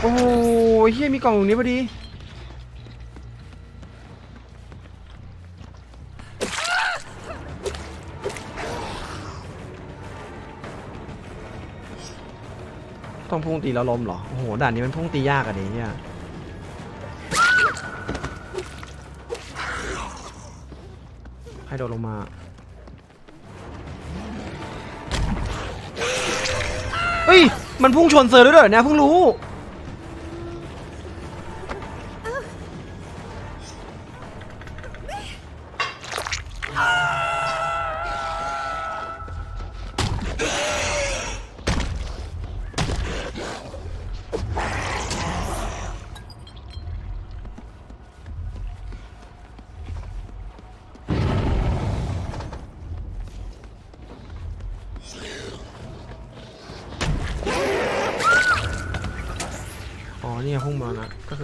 โอ้โหเฮียมีกล่องตรงนี้พอดี ต้องพุ่งตีแล้วล้มเหรอ โอ้โห ด่านนี้มันพุ่งตียากอะดิเนี่ยให้โดนลงมาเฮ้ย มันพุ่งชนเซอร์ด้วยเหรอเนี่ยเพิ่งรู้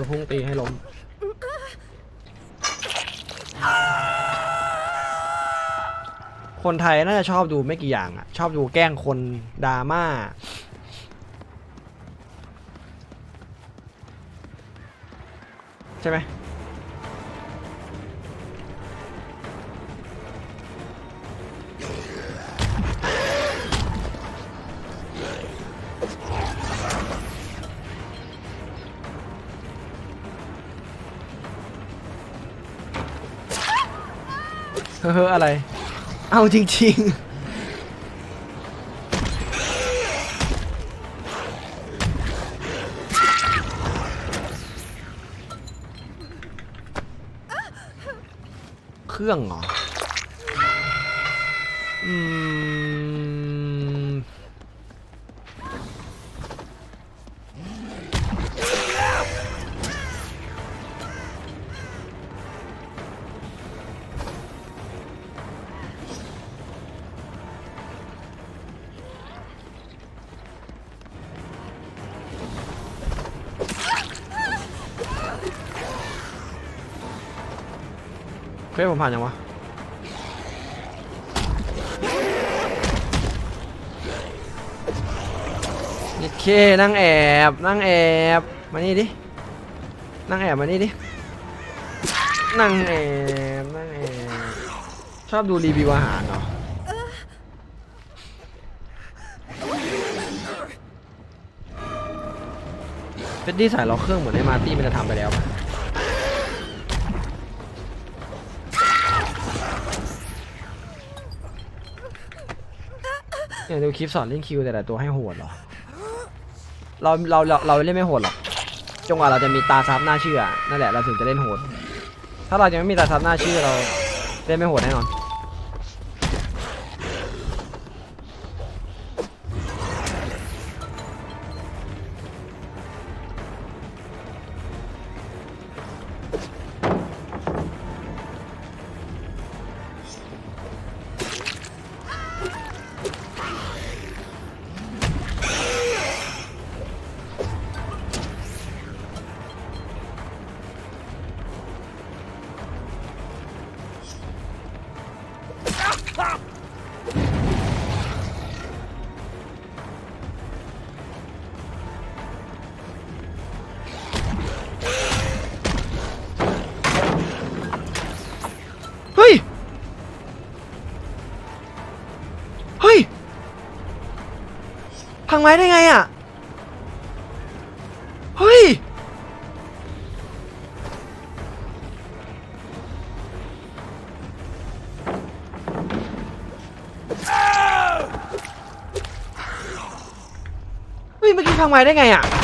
ือพุ่งตีให้ล้มคนไทยน่าจะชอบดูไม่กี่อย่างอะชอบดูแกล้งคนดราม่าใช่ไหม เฮ้ออะไร เอาจริง ๆเครื่องเหรอ อืม เฮ้ยผมผ่านยังวะนี่เคนั่งแอบนั่งแอบมานี่ดินั่งแอบมานี่ดินั่งแอบนั่งแอบชอบดูรีวิวอาหารเหรอเฟดดี้สายล็อกเครื่องเหมือนไอ้มาตี้มันจะทำไปแล้วปะ เนี่ยดูคลิปสอนเล่นคิวแต่ละตัวให้โหดเหรอ เราเราเราเราเล่นไม่โหดหรอกจงกว่าเราจะมีตาซับหน้าเชื่อ นั่นแหละเราถึงจะเล่นโหด ถ้าเรายังไม่มีตาซับหน้าเชื่อเราเล่นไม่โหดแน่นอน พังไม้ได้ไงอะ เฮ้ย เฮ้ยเมื่อกี้พังไม้ได้ไงอะ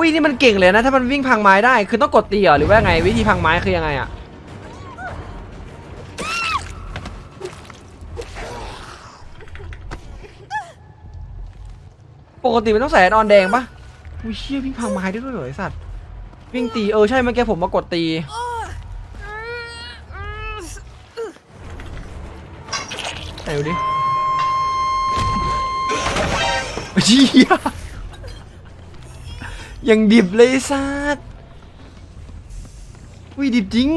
อุ้ยนี่มันเก่งเลยนะ ถ้ามันวิ่งพังไม้ได้ คือต้องกดตีเหรอหรือว่าไงวิธีพังไม้คือยังไงอะปกติมันต้องใส่อออนแดงปะอุ้ยเชี่ยวิ่งพังไม้ได้ด้วยเหรอไอสัตว์วิ่งตีเออใช่เมื่อกี้ผมมากดตีไหนดูดิเชี่ย ยังดิบเลยไอ้สัสวิดิบจริง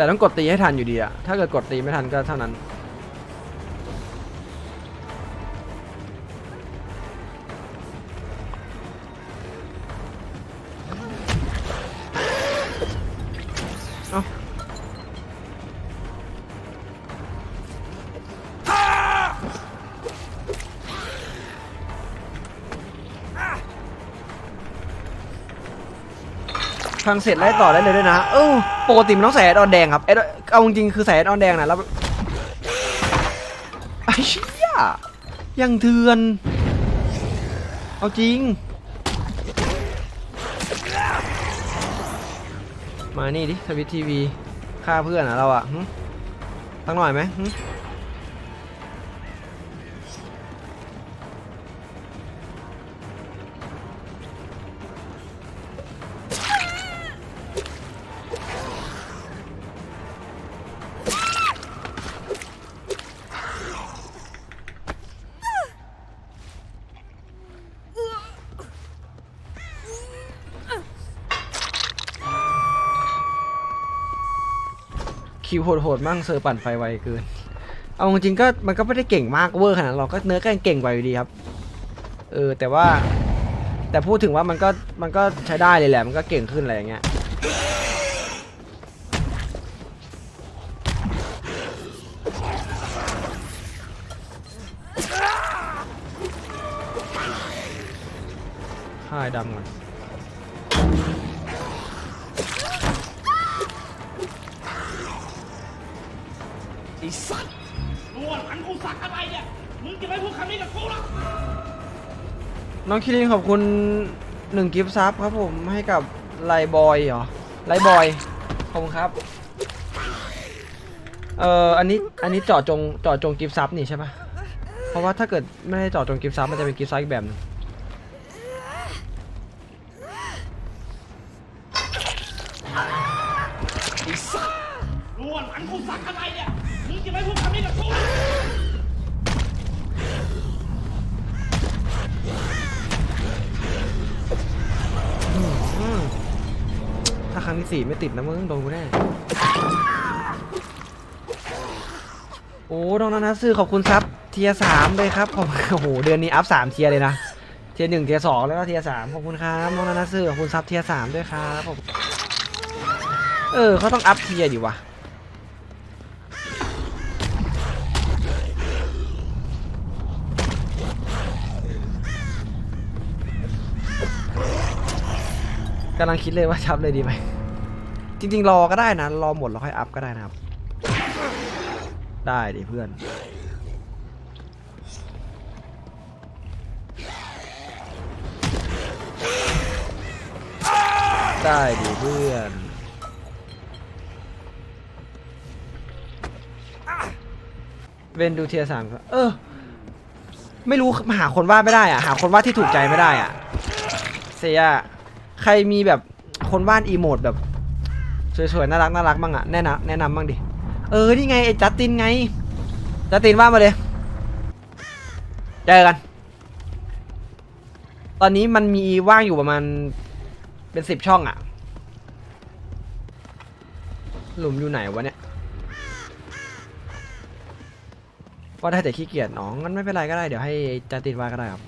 แต่ต้องกดตีให้ทันอยู่ดีอะถ้าเกิดกดตีไม่ทันก็เท่านั้นเอ้าฟังเสร็จไล่ต่อได้เลยด้วยนะเออ ปกติมันต้องใส่แอดออนแดงครับแอดเอาจริงๆคือใส่แอดออนแดงนะแล้วไอ้เชี่ยยังเถื่อน เอาจริง มานี่ดิสวิตทีวีฆ่าเพื่อนอะเราอะตั้งหน่อยไหม คิวโหดๆมั่งเซอร์ปั่นไฟไวเกิน เอาจริงๆก็มันก็ไม่ได้เก่งมากเวอร์ขนาดนั้นหรอกก็เนื้อก็ยังเก่งกว่าอยู่ดีครับ เออแต่ว่า แต่พูดถึงว่ามันก็มันก็ใช้ได้เลยแหละมันก็เก่งขึ้นอะไรอย่างเงี้ยค่ายดำก่อน ไอ้สัตว์รู้ว่าหลังกูสักอะไรเนี่ย มึงจะไม่พูดคำนี้กับกูหรอกน้องคิรินขอบคุณหนึ่งกิฟต์ซับครับผมให้กับไลบอยเหรอไลบอยขอบคุณครับ เอ่ออันนี้อันนี้เจาะจงเจาะจงกิฟต์ซับนี่ใช่ปะเพราะว่าถ้าเกิดไม่ได้เจาะจงกิฟต์ซับมันจะเป็นกิฟต์ซับอีกแบบหนึงไอ้สัตว์รู้ว่าหลังกูสักอะไรเนี่ย มึงจะไม่พูดคำนี้กับกูถ้าครั้งที่สี่ไม่ติดนะมึงโดนกูแน่โอ้น้องนัทซื้อขอบคุณซับเทียสามเลยครับผมโอ้โหเดือนนี้อัพสามเทียเลยนะเทียหนึ่งเทียสองแล้วก็เทียสามขอบคุณครับน้องนัทซื้อขอบคุณซับเทียสามด้วยครับผมเออเขาต้องอัพเทียร์ดิวะ กำลังคิดเลยว่าชับเลยดีไหมจริง ๆ รอก็ได้นะ รอหมดแล้วค่อยอัพก็ได้นะครับ ได้ดิเพื่อน ได้ดิเพื่อนเวนดูเทียสามเออ ไม่รู้หาคนวาดไม่ได้อะ หาคนวาดที่ถูกใจไม่ได้อะเซีย ใครมีแบบคนวาดอีโมดแบบสวยๆน่ารักน่ารักบ้างอะแนะนำแนะนำบ้างดิ เออ นี่ไงไอ้จัสตินไง จัสตินวามาเลย เจอกัน ตอนนี้มันมีว่างอยู่ประมาณเป็นสิบช่องอะหลุมอยู่ไหนวะเนี่ยว่าได้แต่ขี้เกียจอ๋องั้นไม่เป็นไรก็ได้ เดี๋ยวให้จัสตินวาก็ได้ครับ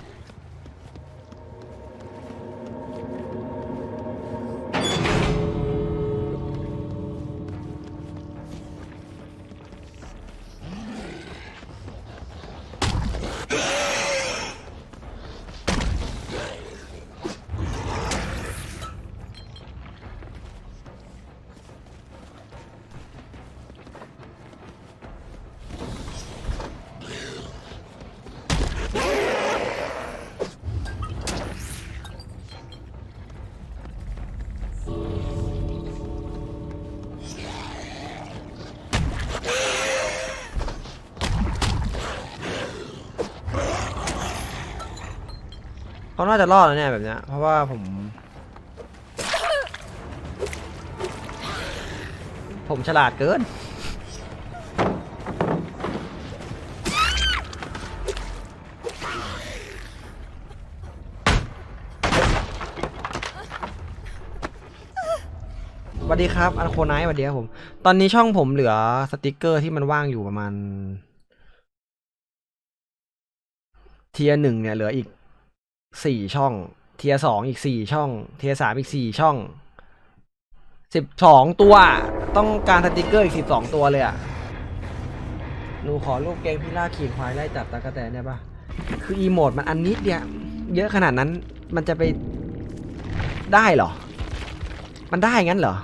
เขาน่าจะรอดแล้วเนี่ยแบบเนี้ย เพราะว่าผม ผมฉลาดเกิน สวัสดีครับ อันโคไนท์สวัสดีครับผม ตอนนี้ช่องผมเหลือสติกเกอร์ที่มันว่างอยู่ประมาณ เทียหนึ่งเนี่ยเหลืออีก สี่ช่อง เทียสองอีกสี่ช่อง เทียสามอีกสี่ช่องสิบสองตัว ต้องการสติกเกอร์อีกสิบสองตัวเลยอะหนูขอรูปเกงพิล่าขี่ควายไล่จับตากระแตนได้ปะคืออีโมดมันอันนิดเดียวเยอะขนาดนั้นมันจะไปได้เหรอ มันได้งั้นเหรอ